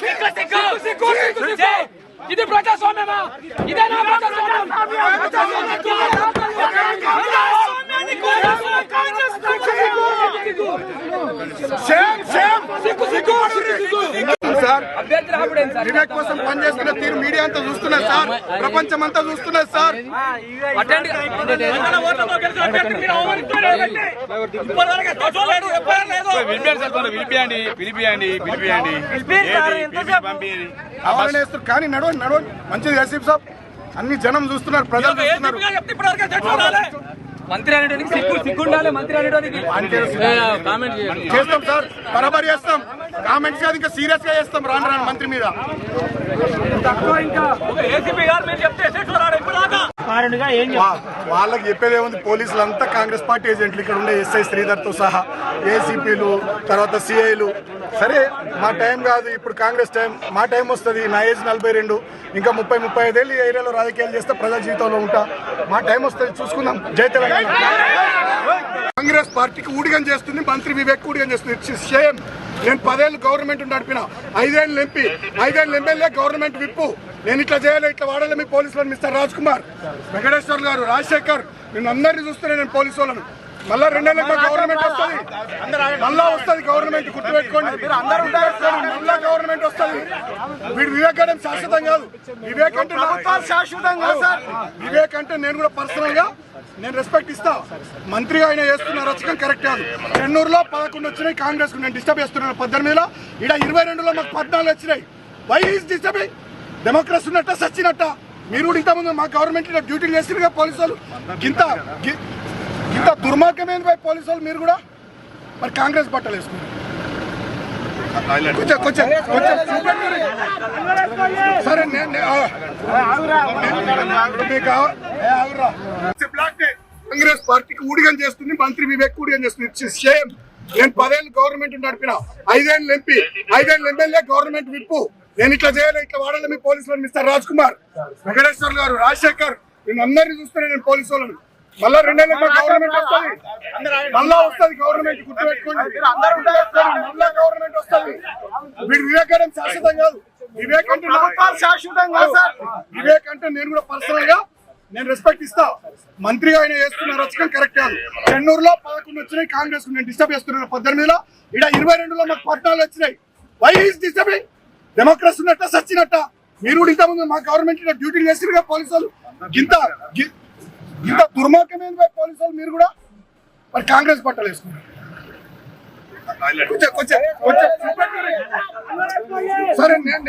సిగ్గు సిగ్గు సిగ్గు సిగ్గు ఛే! ఇది ప్రజాస్వామ్యమా ఇదేనా ప్రజాస్వామ్యం ప్రజాస్వామ్యాన్ని కోరేసిన కాంగ్రెస్ సిగ్గు సేమ్ సేమ్ సిగ్గు సిగ్గు సిగ్గు సార్ అభ్యర్థి రాబడేం సార్ వివేక్ కోసం పనిచేస్తున్న తీరు మీడియా అంతా చూస్తున్నది సార్. ప్రపంచం అంతా చూస్తున్నది సార్. పిలిపియండి పిలిపియండి పిలిపియండి కానీ నడవండి నడవండి మంచిది యసీఫ్ సాబ్? అన్ని జనం చూస్తున్నారు ప్రజలు చూస్తున్నారు. మంత్రి అనేటానికి సిగ్గు సిగ్గు ఉండాలి మంత్రి చేయండి. చేస్తాం సార్ బరాబర్ చేస్తాం. కామెంట్స్ కాదు ఇంకా సీరియస్గా చేస్తాం. రాను రాను మంత్రి మీద. వాళ్ళకి చెప్పేది ఏముంది? పోలీసులు అంతా కాంగ్రెస్ పార్టీ ఏజెంట్లు ఇక్కడ ఉండే ఎస్ఐ శ్రీధర్తో సహా ఏసీపీలు తర్వాత సిఐలు సరే మా టైం కాదు ఇప్పుడు కాంగ్రెస్ టైం. మా టైం వస్తుంది నా ఏజ్ నలభై రెండు. ఇంకా ముప్పై ముప్పై ఐదేళ్ళు ఏరియాలో రాజకీయాలు చేస్తే ప్రజా జీవితంలో ఉంటా. మా టైం వస్తుంది చూసుకుందాం. జై తెలంగాణ. కాంగ్రెస్ పార్టీకి ఊడిగం చేస్తుంది మంత్రి వివేక్ ఊడిగం చేస్తుంది. ఇట్స్ షేమ్ నేను పదేళ్ళు గవర్నమెంట్ నడిపిన. ఐదేళ్ళు ఎంపీ ఐదేళ్ళు ఎమ్మెల్యే గవర్నమెంట్ విప్పు. నేను ఇట్లా చేయాలి ఇట్లా వాడాలి మీ పోలీసులను మిస్టర్ రాజ్ కుమార్. వెంకటేశ్వర్ గారు రాజశేఖర్ నేను అందరినీ చూస్తున్నా నేను పోలీసు వాళ్ళను. మళ్ళా రెండేళ్ళకి గవర్నమెంట్ వస్తుంది. మళ్ళా వస్తుంది గవర్నమెంట్ గుర్తుపెట్టుకోండి. మళ్ళా గవర్నమెంట్ వస్తుంది. వీడు వివేక్ అంటే శాశ్వతం కాదు. వివేక్ అంటే శాశ్వతం కాదు సార్. వివేక్ అంటే నేను కూడా పర్సనల్గా నేను రెస్పెక్ట్ ఇస్తా. మంత్రిగా ఆయన చేస్తున్న రచకం కరెక్ట్ కాదు. చెన్నూరులో పదకొండు వచ్చినాయి కాంగ్రెస్ నేను డిస్టర్బ్ చేస్తున్నాను. పద్దెనిమిదిలో ఇక్కడ ఇరవై రెండులో మాకు పద్నాలుగు వచ్చినాయి. వై ఈస్ డిస్టర్బింగ్ డెమోక్రసీ ఉన్నట్ట సచ్చినట్ట మీరు కూడా ఇంతకుముందు మా గవర్నమెంట్ డ్యూటీలు చేసిరుగా పోలీసు వాళ్ళు. ఇంత ఇంత దుర్మార్గమైన పోయి పోలీసు వాళ్ళు మీరు కూడా? మరి కాంగ్రెస్ బట్టలు వేసుకున్నారు కొంచెం కొంచెం. సరే నేను. కాంగ్రెస్ పార్టీకి ఊడిగం చేస్తుంది మంత్రి వివేక్ ఊడిగం చేస్తుంది. ఇట్స్ షేమ్ నేను పదేళ్ళు గవర్నమెంట్ నడిపిన. ఐదేళ్ళు ఎంపీ ఐదేళ్ళు ఎమ్మెల్యే గవర్నమెంట్ విప్పు. నేను ఇట్లా చేయాలి ఇట్లా వాడాలి మీ పోలీసులను మిస్టర్ రాజ్ కుమార్. వెంకటేశ్వర్ గారు రాజశేఖర్ నేను అందరినీ చూస్తున్నా నేను పోలీసు వాళ్ళని. మళ్ళా రెండేళ్ళకి మా గవర్నమెంట్ వస్తుంది. మళ్ళా వస్తుంది గవర్నమెంట్ గుర్తుపెట్టుకోండి. మళ్ళా గవర్నమెంట్ వస్తుంది. వీడు వివేకానం శాశ్వతం కాదు. వివేక్ అంటే శాశ్వతం కాదు సార్. వివేక్ అంటే నేను కూడా పర్సనల్గా నేను రెస్పెక్ట్ ఇస్తా. మంత్రిగా ఆయన చేస్తున్న రచకం కరెక్ట్ కాదు. చెన్నూరులో పదకొండు వచ్చినాయి కాంగ్రెస్ నేను డిస్టర్బ్ చేస్తున్నాను పద్దెనిమిదిలో. ఇక్కడ ఇరవై రెండులో మాకు పద్నాలుగు వచ్చినాయి. వై ఈస్ డిస్టర్బింగ్ డెమోక్రసీ ఉన్నట్ట సచ్చినట్ట మీరు కూడా ఇంతకుముందు మా గవర్నమెంట్ డ్యూటీలు చేసిరుగా పోలీసు వాళ్ళు. ఇంత ఇంత దుర్మార్గమైన పోయి పోలీసు వాళ్ళు మీరు కూడా? మరి కాంగ్రెస్ బట్టలు వేసుకున్నారు సరే నేను